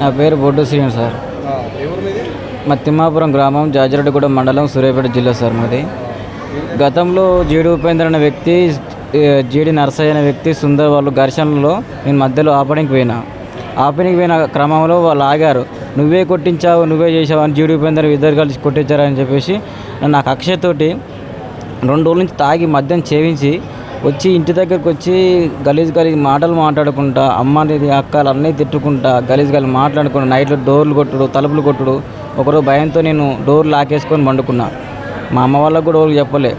నా పేరు బొడ్డు శ్రీను సార్. మా తిమ్మాపురం గ్రామం జాజిరెడ్డిగూడెం మండలం సూర్యాపేట జిల్లా సార్ మాది. గతంలో జీడి ఉపేంద్ర అనే వ్యక్తి జీడి నర్సయ్య అనే వ్యక్తి సుందర్ వాళ్ళు ఘర్షణలో నేను మధ్యలో ఆపడానికి పోయినా. ఆపడానికి పోయిన క్రమంలో వాళ్ళు ఆగారు. నువ్వే కొట్టించావు నువ్వే చేసావు అని జీడి ఉపేంద్ర ఇద్దరు కలిసి కొట్టించారని చెప్పేసి నాకు అక్షయతోటి రెండు రోజుల నుంచి తాగి మద్యం చేయించి వచ్చి ఇంటి దగ్గరకు వచ్చి గలీజ్ గలీజ్ మాటలు మాట్లాడుకుంటా అమ్మని అక్కలు అన్నీ తిట్టుకుంటా గలీజ్ గలీజ్ మాట్లాడుకుంటా నైట్లో డోర్లు కొట్టుడు తలుపులు కొట్టుడు. ఒకరోజు భయంతో నేను డోర్ లాకేసుకొని వండుకున్నా మా అమ్మ వాళ్ళకు కూడా ఎవరు చెప్పలే.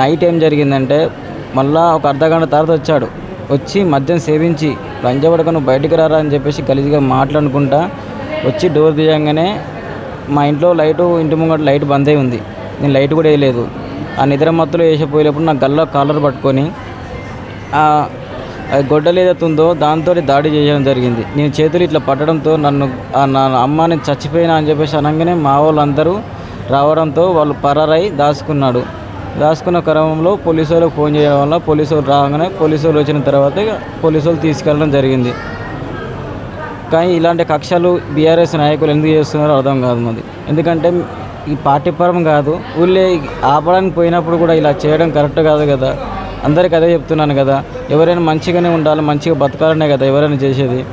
నైట్ ఏం జరిగిందంటే మళ్ళా ఒక అర్ధగంట తర్వాత వచ్చాడు. వచ్చి మద్యం సేవించి లంచబడక నువ్వు బయటికి రారా అని చెప్పేసి గలీజ్గా మాట్లాడుకుంటా వచ్చి డోర్ తీయంగానే మా ఇంట్లో లైటు ఇంటి ముంగట లైట్ బంద్ అయి ఉంది. నేను లైట్ కూడా వేయలేదు. ఆ నిద్ర మత్తులో వేసిపోయేటప్పుడు నా గల్లో కాలర్ పట్టుకొని ఆ గొడ్డలు ఏదైతే ఉందో దాంతో దాడి చేయడం జరిగింది. నేను చేతులు ఇట్లా పట్టడంతో నన్ను ఆ నా అమ్మని చచ్చిపోయినా అని చెప్పేసి అనగానే మా వాళ్ళందరూ రావడంతో వాళ్ళు పరారై దాచుకున్నాడు. దాచుకున్న క్రమంలో పోలీసు వాళ్ళకి ఫోన్ చేయడం వల్ల పోలీసు వాళ్ళు రాగానే పోలీసు వాళ్ళు వచ్చిన తర్వాత పోలీసులు పోలీసు వాళ్ళు తీసుకెళ్ళడం జరిగింది. కానీ ఇలాంటి కక్షలు బీఆర్ఎస్ నాయకులు ఎందుకు చేస్తున్నారో అర్థం కాదు మాది. ఎందుకంటే ఈ పార్టీపరం కాదు ఊళ్ళే ఆపడానికి పోయినప్పుడు కూడా ఇలా చేయడం కరెక్ట్ కాదు కదా. అందరికి అదే చెప్తున్నాను కదా ఎవరైనా మంచిగానే ఉండాలి మంచిగా బతకాలనే కదా ఎవరైనా చేసేది.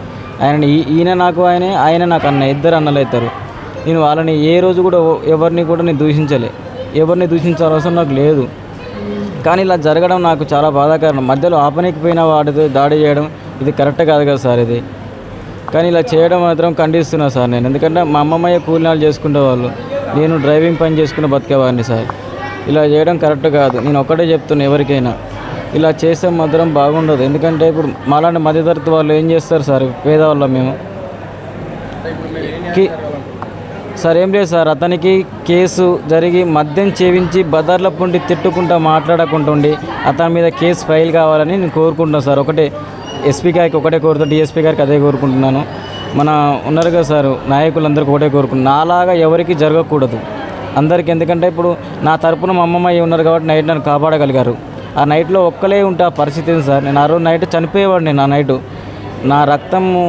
ఆయన ఈ- ఈయన నాకు ఆయనే ఆయన నాకు అన్న ఇద్దరు అన్నలు అవుతారు. నేను వాళ్ళని ఏ రోజు కూడా ఎవరిని కూడా నేను దూషించలే. ఎవరిని దూషించాల్సిన అవసరం నాకు లేదు. కానీ ఇలా జరగడం నాకు చాలా బాధాకరం. మధ్యలో ఆపనికిపోయిన వాడితో దాడి చేయడం ఇది కరెక్ట్ కాదు కదా సార్ ఇది. కానీ ఇలా చేయడం మాత్రం ఖండిస్తున్నా సార్ నేను. ఎందుకంటే మా అమ్మమ్మయ్య కూలినాలు చేసుకునే వాళ్ళు నేను డ్రైవింగ్ పని చేసుకుని బతికేవాడిని సార్. ఇలా చేయడం కరెక్ట్ కాదు. నేను ఒక్కటే చెప్తున్నా ఎవరికైనా. ఇలా చేస్తే మాత్రం బాగుండదు. ఎందుకంటే ఇప్పుడు మాలాంటి మధ్యతరగతి వాళ్ళు ఏం చేస్తారు సార్? పేదవాళ్ళం మేము. కి సార్ ఏం లేదు సార్. అతనికి కేసు జరిగి మద్యం చేయించి బదార్ల పుండి తిట్టుకుంటా మాట్లాడకుంటుండి అతని మీద కేసు ఫైల్ కావాలని నేను కోరుకుంటున్నాను సార్. ఒకటే ఎస్పీ గారికి ఒకటే కోరుతా డిఎస్పీ గారికి అదే కోరుకుంటున్నాను. మన ఉన్నారు కదా సార్ నాయకులందరికీ ఒకటే కోరుకుంటున్నాను నాలాగా ఎవరికి జరగకూడదు. అందరికీ ఎందుకంటే ఇప్పుడు నా తరపున మా అమ్మమ్మ ఉన్నారు కాబట్టి నైట్ నన్ను కాపాడగలిగారు. ఆ నైట్లో ఒక్కలే ఉంటే ఆ పరిస్థితి ఏంది సార్? నేను ఆ రోజు నైట్ చనిపోయేవాడిని నా నైటు. నా రక్తము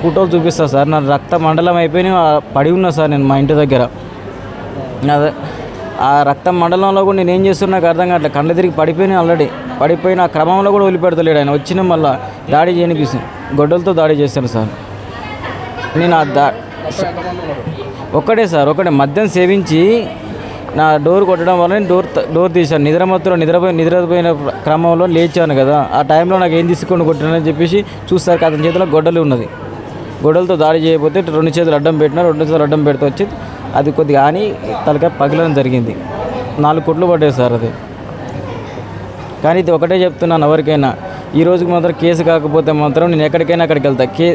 ఫోటోలు చూపిస్తాను సార్. నా రక్త మండలం అయిపోయి పడి ఉన్నా సార్ నేను మా ఇంటి దగ్గర. అదే ఆ రక్త మండలంలో కూడా నేను ఏం చేస్తున్నా నాకు అర్థం కావట్లేదు. కళ్ళ తిరిగి పడిపోయినా ఆల్రెడీ. పడిపోయిన ఆ క్రమంలో కూడా వదిలిపెడతలేడు ఆయన. వచ్చిన మళ్ళీ దాడి చేయనిపిస్తుంది గొడ్డలతో దాడి చేశాను సార్. నేను ఆ దా ఒక్కడే సార్ ఒకటే మద్యం సేవించి నా డోర్ కొట్టడం వల్ల నేను డోర్ డోర్ తీశాను. నిద్రమత్తులో నిద్రపోయి నిద్రపోయిన క్రమంలో లేచాను కదా. ఆ టైంలో నాకు ఏం తీసుకొని కొట్టానని చెప్పేసి చూస్తారు అతని చేతిలో గొడ్డలు ఉన్నది. గొడ్డలతో దాడి చేయకపోతే రెండు చేతులు అడ్డం పెట్టిన రెండు చేతులు అడ్డం పెడితే వచ్చి అది కొద్దిగా కానీ తలకాయ పగిలడం జరిగింది. నాలుగు కొట్లు పడ్డాయి సార్ అది. కానీ ఇది ఒకటే చెప్తున్నాను ఎవరికైనా. ఈ రోజుకి మాత్రం కేసు కాకపోతే మాత్రం నేను ఎక్కడికైనా అక్కడికి వెళ్తా. కే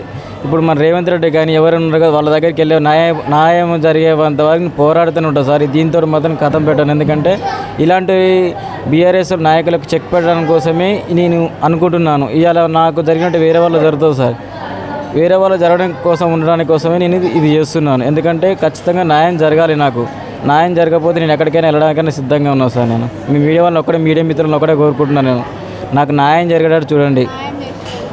ఇప్పుడు మన రేవంత్ రెడ్డి కానీ ఎవరైనా ఉన్నారు కదా వాళ్ళ దగ్గరికి వెళ్ళే న్యాయ న్యాయం జరిగేంత వరకు పోరాడుతూనే ఉంటాను సార్ దీంతో మాత్రం కథం పెట్టాను. ఎందుకంటే ఇలాంటి బీఆర్ఎస్ నాయకులకు చెక్ పెట్టడం కోసమే నేను అనుకుంటున్నాను. ఇవాళ నాకు జరిగినట్టు వేరే వాళ్ళు జరుగుతుంది సార్. వేరే వాళ్ళు జరగడం కోసం ఉండడానికి కోసమే నేను ఇది చేస్తున్నాను. ఎందుకంటే ఖచ్చితంగా న్యాయం జరగాలి నాకు. న్యాయం జరగకపోతే నేను ఎక్కడికైనా వెళ్ళడానికైనా సిద్ధంగా ఉన్నాను సార్ నేను. మీ మీడియా వాళ్ళని ఒక్కడే మీడియా మిత్రులను ఒక్కడే కోరుకుంటున్నాను నేను. నాకు న్యాయం జరిగేటట్టు చూడండి.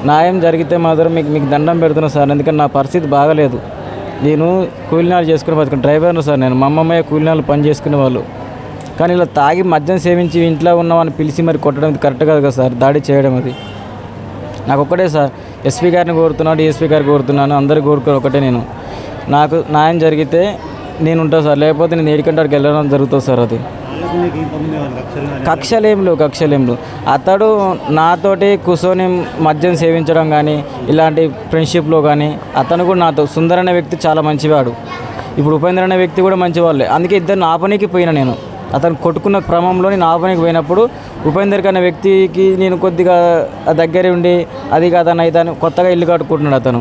న్యాయం జరిగితే మాత్రం మీకు మీకు దండం పెడుతున్నాను సార్ ఎందుకంటే నా పరిస్థితి బాగలేదు. నేను కూలినాలు చేసుకుని బతుకుని డ్రైవర్ను సార్ నేను మా అమ్మమ్మయ్య కూలినాలు పని చేసుకునే వాళ్ళు. కానీ ఇలా తాగి మద్యం సేవించి ఇంట్లో ఉన్నామని పిలిచి మరి కొట్టడం కరెక్ట్ కాదు కదా సార్ దాడి చేయడం అది. నాకు ఒక్కటే సార్ ఎస్పీ గారిని కోరుతున్నాను డిఎస్పీ గారిని కోరుతున్నాను అందరు కోరుకుని ఒకటే నేను. నాకు న్యాయం జరిగితే నేను ఉంటాను సార్ లేకపోతే నేను ఏడికంటే అక్కడికి వెళ్ళడం జరుగుతుంది సార్ అది. కక్షలేం లేవు అతడు నాతోటి కూర్చొని మద్యం సేవించడం కానీ ఇలాంటి ఫ్రెండ్షిప్లో కానీ అతను కూడా నాతో సుందర్ అనే వ్యక్తి చాలా మంచివాడు. ఇప్పుడు ఉపేంద్ర అనే వ్యక్తి కూడా మంచివాళ్ళే. అందుకే ఇద్దరు ఆపనికి పోయినా నేను. అతను కొట్టుకున్న క్రమంలో నేను ఆపనీకి పోయినప్పుడు ఉపేందర్ అనే వ్యక్తికి నేను కొద్దిగా దగ్గర ఉండి అది కాదని అయితే కొత్తగా ఇల్లు కట్టుకుంటున్నాడు అతను.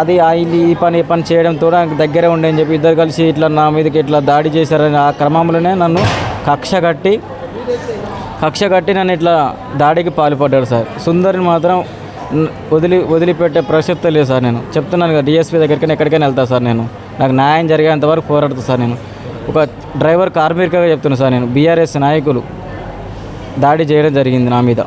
అది ఆ ఇల్లు ఈ పని ఈ పని చేయడంతో నాకు దగ్గరే ఉండే అని చెప్పి ఇద్దరు కలిసి ఇట్లా నా మీదకి ఇట్లా దాడి చేశారని ఆ క్రమంలోనే నన్ను కక్ష కట్టి కక్ష కట్టి నన్ను ఇట్లా దాడికి పాల్పడ్డాడు సార్. సుందరిని మాత్రం వదిలి వదిలిపెట్టే ప్రసక్తే లేదు సార్ నేను. చెప్తున్నాను కదా డిఎస్పీ దగ్గరికి ఎక్కడికైనా వెళ్తా సార్ నేను. నాకు న్యాయం జరిగేంత వరకు పోరాడుతా సార్ నేను. ఒక డ్రైవర్ కార్మికగా చెప్తున్నాను సార్ నేను. బీఆర్ఎస్ నాయకులు దాడి చేయడం జరిగింది నా మీద.